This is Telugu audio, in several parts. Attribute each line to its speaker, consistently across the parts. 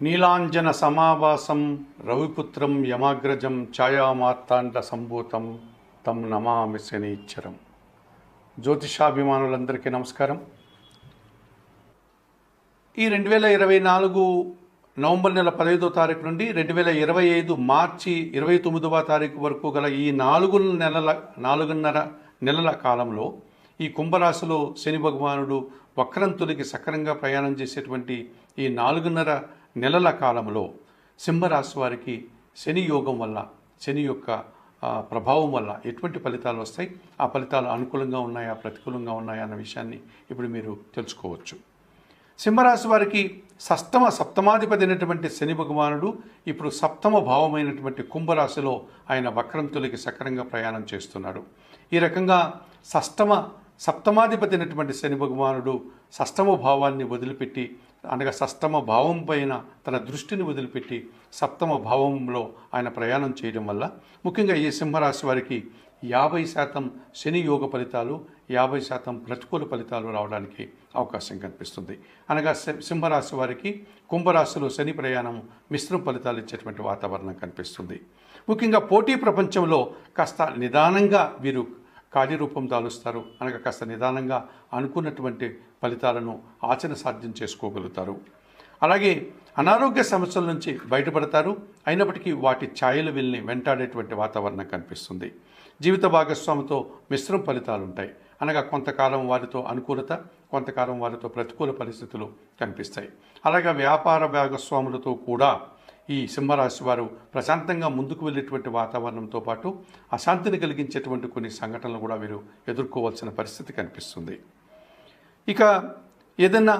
Speaker 1: నీలాంజన సమావాసం రవిపుత్రం యమాగ్రజం ఛాయామార్తాండ సంభూతం తం నమామి శనీశ్వరం జ్యోతిషాభిమానులందరికీ నమస్కారం. ఈ రెండు వేల ఇరవై నాలుగు నవంబర్ నెల పదహైదో తారీఖు నుండి రెండు వేల ఇరవై ఐదు మార్చి ఇరవై తొమ్మిదవ తారీఖు వరకు గల ఈ నాలుగు నెలల నాలుగున్నర నెలల కాలంలో ఈ కుంభరాశిలో శని భగవానుడు వక్రంతునికి సక్రంగా ప్రయాణం చేసేటువంటి ఈ నాలుగున్నర నెలల కాలంలో సింహరాశి వారికి శని యోగం వల్ల శని యొక్క ప్రభావం వల్ల ఎటువంటి ఫలితాలు వస్తాయి? ఆ ఫలితాలు అనుకూలంగా ఉన్నాయా? ప్రతికూలంగా ఉన్నాయా? అన్న విషయాన్ని ఇప్పుడు మీరు తెలుసుకోవచ్చు. సింహరాశి వారికి సప్తమ సప్తమాధిపతి అయినటువంటి శని భగవానుడు ఇప్పుడు సప్తమ భావమైనటువంటి కుంభరాశిలో ఆయన వక్రంతులకి సక్రంగా ప్రయాణం చేస్తున్నాడు ఈ రకంగా సప్తమ సప్తమాధిపతి అయినటువంటి శని భగవానుడు సష్టమ భావాన్ని వదిలిపెట్టి అనగా సప్తమ భావం పైన తన దృష్టిని వదిలిపెట్టి సప్తమ భావంలో ఆయన ప్రయాణం చేయడం వల్ల ముఖ్యంగా ఈ సింహరాశి వారికి యాభై శాతం శని యోగ ఫలితాలు యాభై శాతం ప్రతికూల ఫలితాలు రావడానికి అవకాశం కనిపిస్తుంది. అనగా సింహరాశి వారికి కుంభరాశిలో శని ప్రయాణం మిశ్రమ ఫలితాలు ఇచ్చేటువంటి వాతావరణం కనిపిస్తుంది. ముఖ్యంగా పోటీ ప్రపంచంలో కాస్త నిదానంగా వీరు కార్యరూపం దాలుస్తారు. అనగా కాస్త నిదానంగా అనుకున్నటువంటి ఫలితాలను ఆచరణ సాధ్యం చేసుకోగలుగుతారు. అలాగే అనారోగ్య సమస్యల నుంచి బయటపడతారు. అయినప్పటికీ వాటి ఛాయలు వెళ్ళి వెంటాడేటువంటి వాతావరణం కనిపిస్తుంది. జీవిత భాగస్వామితో మిశ్రమ ఫలితాలు ఉంటాయి అనగా కొంతకాలం వారితో అనుకూలత కొంతకాలం వారితో ప్రతికూల పరిస్థితులు కనిపిస్తాయి. అలాగే వ్యాపార భాగస్వాములతో కూడా ఈ సింహరాశి వారు ప్రశాంతంగా ముందుకు వెళ్ళేటువంటి వాతావరణంతో పాటు అశాంతిని కలిగించేటువంటి కొన్ని సంఘటనలు కూడా వీరు ఎదుర్కోవాల్సిన పరిస్థితి కనిపిస్తుంది. ఇక ఏదన్నా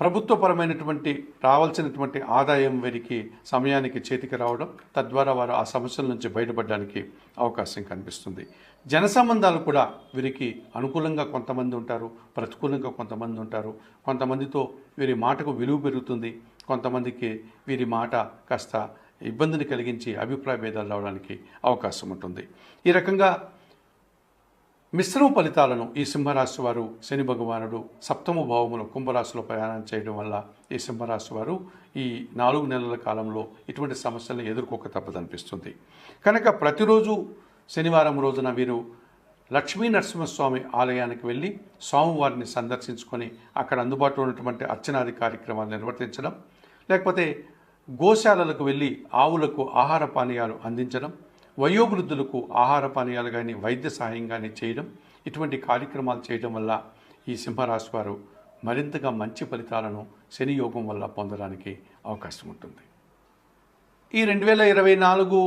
Speaker 1: ప్రభుత్వపరమైనటువంటి రావాల్సినటువంటి ఆదాయం వీరికి సమయానికి చేతికి రావడం తద్వారా వారు ఆ సమస్యల నుంచి బయటపడడానికి అవకాశం కనిపిస్తుంది. జన సంబంధాలు కూడా వీరికి అనుకూలంగా కొంతమంది ఉంటారు ప్రతికూలంగా కొంతమంది ఉంటారు. కొంతమందితో వీరి మాటకు విలువ పెరుగుతుంది. కొంతమందికి వీరి మాట కాస్త ఇబ్బందిని కలిగించి అభిప్రాయ భేదాలు రావడానికి అవకాశం ఉంటుంది. ఈ రకంగా మిశ్రమ ఫలితాలను ఈ సింహరాశి వారు శని భగవానుడు సప్తమ భావములో కుంభరాశిలో ప్రయాణం చేయడం వల్ల ఈ సింహరాశి వారు ఈ నాలుగు నెలల కాలంలో ఇటువంటి సమస్యలను ఎదుర్కోక తప్పదనిపిస్తుంది. కనుక ప్రతిరోజు శనివారం రోజున వీరు లక్ష్మీ నరసింహస్వామి ఆలయానికి వెళ్ళి స్వామివారిని సందర్శించుకొని అక్కడ అందుబాటులో ఉన్నటువంటి అర్చనాది కార్యక్రమాలు నిర్వర్తించడం లేకపోతే గోశాలలకు వెళ్ళి ఆవులకు ఆహార పానీయాలు అందించడం వయోవృద్ధులకు ఆహార పానీయాలు కానీ వైద్య సహాయం కానీ చేయడం ఇటువంటి కార్యక్రమాలు చేయడం వల్ల ఈ సింహరాశి వారు మరింతగా మంచి ఫలితాలను శని యోగం వల్ల పొందడానికి అవకాశం ఉంటుంది. ఈ రెండు వేల ఇరవై నాలుగు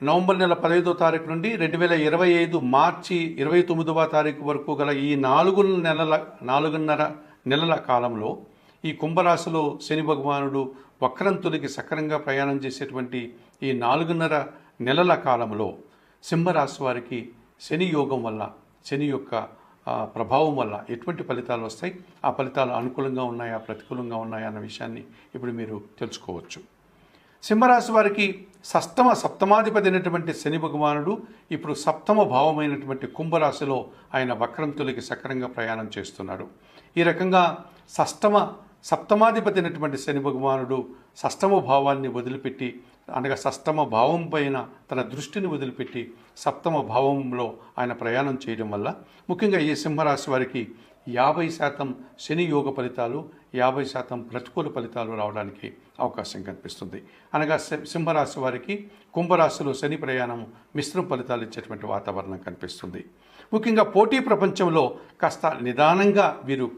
Speaker 1: నవంబర్ నెల పదహైదో తారీఖు నుండి రెండు వేల ఇరవై ఐదు మార్చి ఇరవై తొమ్మిదవ తారీఖు వరకు గల ఈ నాలుగు నెలల నాలుగున్నర నెలల కాలంలో ఈ కుంభరాశిలో శని భగవానుడు వక్రంతుడికి సక్రంగా ప్రయాణం చేసేటువంటి ఈ నాలుగున్నర నెలల కాలంలో సింహరాశి వారికి శని యోగం వల్ల శని యొక్క ప్రభావం వల్ల ఎటువంటి ఫలితాలు వస్తాయి? ఆ ఫలితాలు అనుకూలంగా ఉన్నాయా? ప్రతికూలంగా ఉన్నాయా? అన్న విషయాన్ని ఇప్పుడు మీరు తెలుసుకోవచ్చు. సింహరాశి వారికి సప్తమ సప్తమాధిపతి అయినటువంటి శని భగవానుడు ఇప్పుడు సప్తమ భావమైనటువంటి కుంభరాశిలో ఆయన వక్రంతులకి సక్రంగా ప్రయాణం చేస్తున్నాడు ఈ రకంగా సప్తమ సప్తమాధిపతి అయినటువంటి శని భగవానుడు సప్తమ భావాన్ని వదిలిపెట్టి అనగా సప్తమ భావం పైన తన దృష్టిని వదిలిపెట్టి సప్తమ భావంలో ఆయన ప్రయాణం చేయడం వల్ల ముఖ్యంగా ఈ సింహరాశి వారికి యాభై శాతం శని యోగ ఫలితాలు యాభై శాతం ప్రతికూల ఫలితాలు రావడానికి అవకాశం కనిపిస్తుంది. అనగా సింహరాశి వారికి కుంభరాశిలో శని ప్రయాణం మిశ్రమ ఫలితాలు ఇచ్చేటువంటి వాతావరణం కనిపిస్తుంది. ముఖ్యంగా పోటీ ప్రపంచంలో కాస్త నిదానంగా వీరు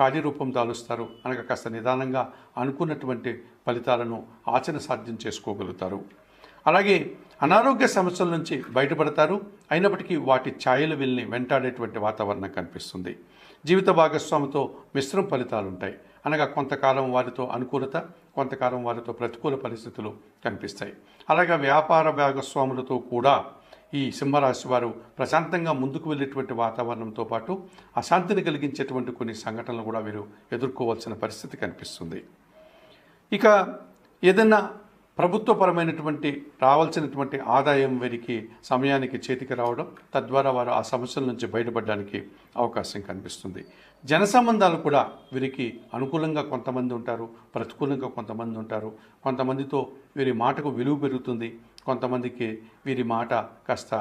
Speaker 1: కార్యరూపం దాలుస్తారు. అనగా కాస్త నిదానంగా అనుకున్నటువంటి ఫలితాలను ఆచరణ సాధ్యం చేసుకోగలుగుతారు. అలాగే అనారోగ్య సమస్యల నుంచి బయటపడతారు. అయినప్పటికీ వాటి ఛాయలు వెళ్ళి వెంటాడేటువంటి వాతావరణం కనిపిస్తుంది. జీవిత భాగస్వామితో మిశ్రమ ఫలితాలు ఉంటాయి అనగా కొంతకాలం వారితో అనుకూలత కొంతకాలం వారితో ప్రతికూల పరిస్థితులు కనిపిస్తాయి. అలాగే వ్యాపార భాగస్వాములతో కూడా ఈ సింహరాశి వారు ప్రశాంతంగా ముందుకు వెళ్ళేటువంటి వాతావరణంతో పాటు అశాంతిని కలిగించేటువంటి కొన్ని సంఘటనలు కూడా వీరు ఎదుర్కోవాల్సిన పరిస్థితి కనిపిస్తుంది. ఇక ఏదన్నా ప్రభుత్వపరమైనటువంటి రావాల్సినటువంటి ఆదాయం వీరికి సమయానికి చేతికి రావడం తద్వారా వారు ఆ సమస్యల నుంచి బయటపడడానికి అవకాశం కనిపిస్తుంది. జన సంబంధాలు కూడా వీరికి అనుకూలంగా కొంతమంది ఉంటారు ప్రతికూలంగా కొంతమంది ఉంటారు. కొంతమందితో వీరి మాటకు విలువ పెరుగుతుంది. కొంతమందికి వీరి మాట కాస్త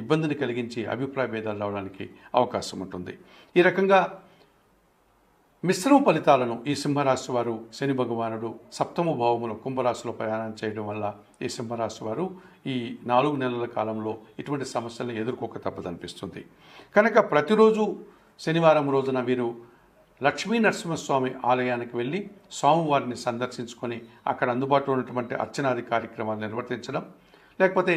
Speaker 1: ఇబ్బందిని కలిగించి అభిప్రాయ భేదాలు రావడానికి అవకాశం ఉంటుంది. ఈ రకంగా మిశ్రమ ఫలితాలను ఈ సింహరాశి వారు శని భగవానుడు సప్తమ భావములో కుంభరాశిలో ప్రయాణం చేయడం వల్ల ఈ సింహరాశి వారు ఈ నాలుగు నెలల కాలంలో ఇటువంటి సమస్యలను ఎదుర్కోక తప్పదనిపిస్తుంది. కనుక ప్రతిరోజు శనివారం రోజున వీరు లక్ష్మీ నరసింహస్వామి ఆలయానికి వెళ్ళి స్వామివారిని సందర్శించుకొని అక్కడ అందుబాటులో ఉన్నటువంటి అర్చనాది కార్యక్రమాలు నిర్వర్తించడం లేకపోతే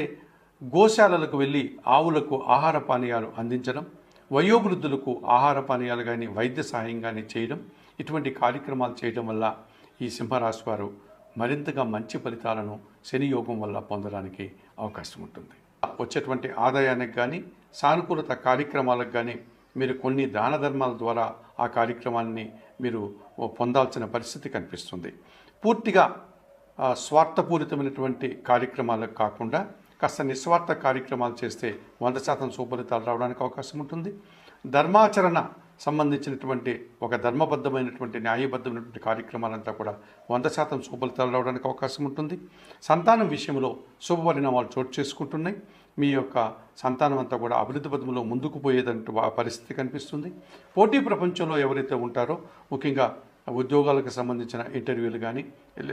Speaker 1: గోశాలలకు వెళ్ళి ఆవులకు ఆహార పానీయాలు అందించడం వయోవృద్ధులకు ఆహార పానీయాలు కానీ వైద్య సహాయం కానీ చేయడం ఇటువంటి కార్యక్రమాలు చేయడం వల్ల ఈ సింహరాశి వారు మరింతగా మంచి ఫలితాలను శని యోగం వల్ల పొందడానికి అవకాశం ఉంటుంది. వచ్చేటువంటి ఆదాయానికి కానీ సానుకూలత కార్యక్రమాలకు కానీ మీరు కొన్ని దాన ధర్మాల ద్వారా ఆ కార్యక్రమాన్ని మీరు పొందాల్సిన పరిస్థితి కనిపిస్తుంది. పూర్తిగా స్వార్థపూరితమైనటువంటి కార్యక్రమాలకు కాకుండా కాస్త నిస్వార్థ కార్యక్రమాలు చేస్తే వంద శాతం సుఫలితాలు రావడానికి అవకాశం ఉంటుంది. ధర్మాచరణ సంబంధించినటువంటి ఒక ధర్మబద్ధమైనటువంటి న్యాయబద్ధమైనటువంటి కార్యక్రమాలంతా కూడా వంద శాతం సుఫలితాలు రావడానికి అవకాశం ఉంటుంది. సంతానం విషయంలో శుభ పరిణామాలు చోటు చేసుకుంటున్నాయి. మీ యొక్క సంతానం అంతా కూడా అభివృద్ధి పథంలో ముందుకు పోయేదంటూ పరిస్థితి కనిపిస్తుంది. పోటీ ప్రపంచంలో ఎవరైతే ఉంటారో ముఖ్యంగా ఉద్యోగాలకు సంబంధించిన ఇంటర్వ్యూలు కానీ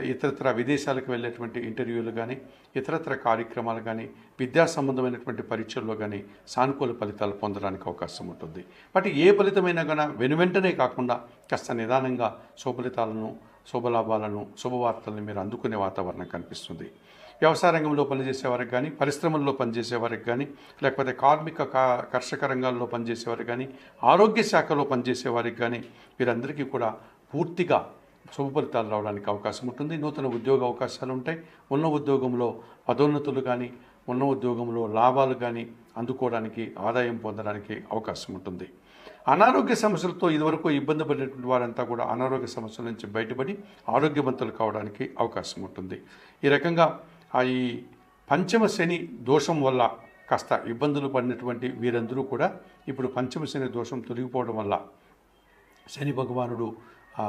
Speaker 1: ఇతరత్ర విదేశాలకు వెళ్ళేటువంటి ఇంటర్వ్యూలు కానీ ఇతరత్ర కార్యక్రమాలు కానీ విద్యా సంబంధమైనటువంటి పరీక్షల్లో కానీ సానుకూల ఫలితాలు పొందడానికి అవకాశం ఉంటుంది. బట్ ఏ ఫలితమైనా కానీ వెనువెంటనే కాకుండా కాస్త నిదానంగా శుభఫలితాలను శుభలాభాలను శుభవార్తలను మీరు అందుకునే వాతావరణం కనిపిస్తుంది. వ్యవసాయ రంగంలో పనిచేసే వారికి కానీ పరిశ్రమల్లో పనిచేసే వారికి కానీ లేకపోతే కార్మిక కా- కర్షక రంగాల్లో పనిచేసేవారికి కానీ ఆరోగ్య శాఖలో పనిచేసే వారికి కానీ వీరందరికీ కూడా పూర్తిగా శుభ ఫలితాలు రావడానికి అవకాశం ఉంటుంది. నూతన ఉద్యోగ అవకాశాలు ఉంటాయి. ఉన్న ఉద్యోగంలో పదోన్నతులు కానీ ఉన్న ఉద్యోగంలో లాభాలు కానీ అందుకోవడానికి ఆదాయం పొందడానికి అవకాశం ఉంటుంది. అనారోగ్య సమస్యలతో ఇదివరకు ఇబ్బంది పడినటువంటి వారంతా కూడా అనారోగ్య సమస్యల నుంచి బయటపడి ఆరోగ్యవంతులు కావడానికి అవకాశం ఉంటుంది. ఈ రకంగా ఆ ఈ పంచమ శని దోషం వల్ల కాస్త ఇబ్బందులు పడినటువంటి వీరందరూ కూడా ఇప్పుడు పంచమ శని దోషం తొలగిపోవడం వల్ల శని భగవానుడు ఆ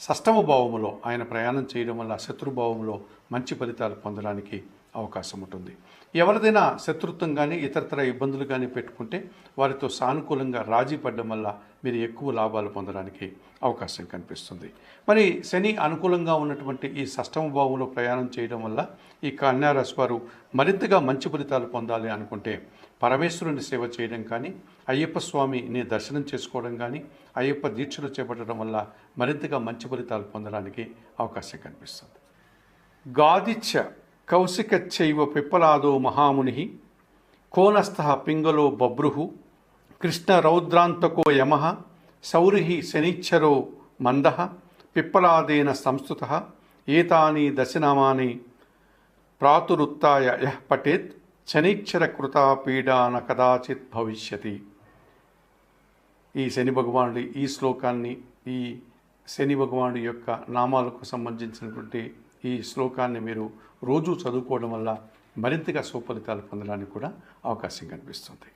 Speaker 1: షష్టమ భావములో ఆయన ప్రయాణం చేయడం వల్ల శత్రుభావంలో మంచి ఫలితాలు పొందడానికి అవకాశం ఉంటుంది. ఎవరిదైనా శత్రుత్వం కానీ ఇతరతర ఇబ్బందులు కానీ పెట్టుకుంటే వారితో సానుకూలంగా రాజీ పడడం వల్ల మీరు ఎక్కువ లాభాలు పొందడానికి అవకాశం కనిపిస్తుంది. మరి శని అనుకూలంగా ఉన్నటువంటి ఈ సష్టమ భావంలో ప్రయాణం చేయడం వల్ల ఈ కన్యారాశి వారు మరింతగా మంచి ఫలితాలు పొందాలి అనుకుంటే పరమేశ్వరుని సేవ చేయడం కానీ అయ్యప్ప స్వామిని దర్శనం చేసుకోవడం కానీ అయ్యప్ప దీక్షలు చేపట్టడం వల్ల మరింతగా మంచి ఫలితాలు పొందడానికి అవకాశం కనిపిస్తుంది. గాదిచ్చ కౌశికచ్చైవ పిప్పలాదో మహాముని కోనస్థ పింగలో బభ్రుః కృష్ణరౌద్రాంతకో యమ సౌరిహి శనిచ్చరో మంద పిప్పలాదేన సంస్థుత ఏతాని దశనామాని ప్రాతురుత్తాయ యః పఠేత్ శనిచ్చరకృతా పీడాన కదాచిత్ భవిష్యతి. ఈ శని భగవానుడి ఈ శ్లోకాన్ని ఈ శని భగవానుడి యొక్క నామాలకు సంబంధించినటువంటి ఈ శ్లోకాన్ని మీరు రోజు చదువుకోవడం వల్ల మరింతగా సుఫలితాలు పొందడానికి కూడా అవకాశం కనిపిస్తుంది.